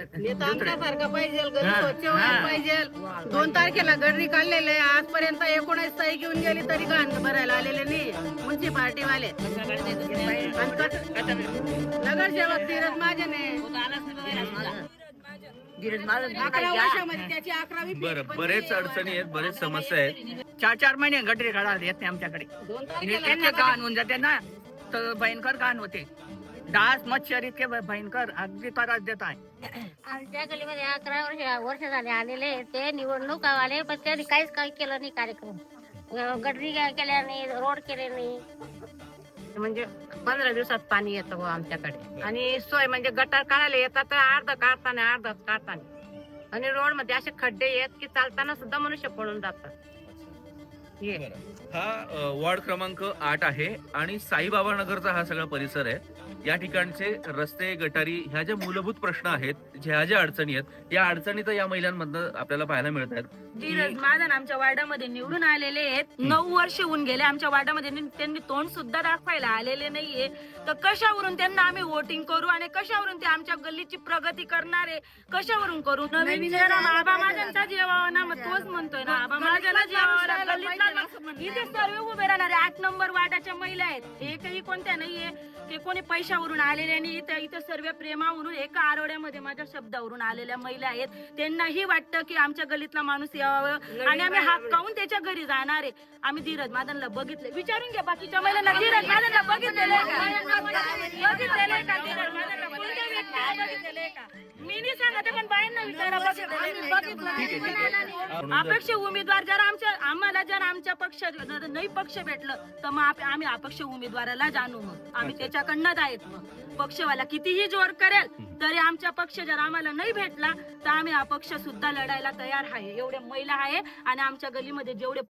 नेता आमच्यासारखा पाहिजे गरीब स्वच्छ व्हायला पाहिजे दोन तारखेला गडरी काढलेले. आजपर्यंत एकोणीस सही घेऊन गेली तरी घाण भरायला आलेले नाही. म्युन्सिपाल्टी वाले नगरसेवक धीरज fee बरं बरेच अडचणी आहेत बरेच समस्या आहेत. चार चार महिने गटरी काढायला येत नाही आमच्याकडे. घाण होऊन जाते ना. तर भयंकर घाण होते. डास मच्छर इतके भयंकर अगदी त्रास देत आहे. आमच्या गलीमध्ये अकरा वर्ष वर्ष झाले आलेले ते निवडणूक आले पण त्यांनी काहीच काही केलं नाही कार्यक्रम. काय केल्या नाही रोड केले नाही. म्हणजे पंधरा दिवसात पाणी येतं बुवा आमच्याकडे. आणि सोय म्हणजे गटार काढायला येतात तर अर्ध काढताना अर्ध काढताना. आणि रोडमध्ये असे खड्डे येत की चालताना सुद्धा मनुष्य पडून जातात. हे वॉर्ड क्रमांक आठ आहे आणि साईबाबा नगरचा हा सगळा परिसर आहे. या ठिकाणचे रस्ते गटारी ह्या ज्या मूलभूत प्रश्न आहेत ह्या ज्या अडचणी आहेत या अडचणी तर या महिलांमधनं आपल्याला पाहायला मिळत आहेत. महाजन आमच्या वार्डामध्ये निवडून आलेले आहेत. नऊ वर्ष होऊन गेले. आमच्या वार्डामध्ये नि- त्यांनी तोंड सुद्धा दाखवायला आलेले नाहीये. तर कशावरून त्यांना आम्ही वोटिंग करू आणि कशावरून ते आमच्या गल्लीची प्रगती करणार? कशावरून करू? नवीन मग तोच गल्लीतला इथे सर्व उभे राहणारे आठ नंबर वार्डाच्या महिला आहेत. एकही कोणत्या नाहीये ते कोणी पैशावरून आलेले नाही. इथं इथं सर्व प्रेमावरून एका आरोड्यामध्ये माझ्या शब्दावरून आलेल्या महिला आहेत. त्यांनाही वाटतं की आमच्या गलीतला माणूस यावं. आणि आम्ही हात काऊन त्याच्या घरी जाणार आहे? आम्ही धीरज मादनला बघितले विचारून घ्या बाकीच्या महिलांना. धीरज मादनला बघितलेलं आहे का? बघितलेलं आहे का? धीरज नाही सांगत पण बायांना विचारा. बघितलं अपेक्ष उमेदवार जर आमच्या आम्हाला जर आमच्या पक्ष नाही पक्ष भेटलं तर मग आम्ही अपक्ष उमेदवाराला जाणू मग. आम्ही त्याच्याकडनंच आहेत मग. पक्षवाला कितीही जोर करेल तरी आमच्या पक्ष जर आम्हाला नाही भेटला तर आम्ही अपक्ष सुद्धा लढायला तयार आहे. एवढे महिला आहे आणि आमच्या गलीमध्ये जेवढे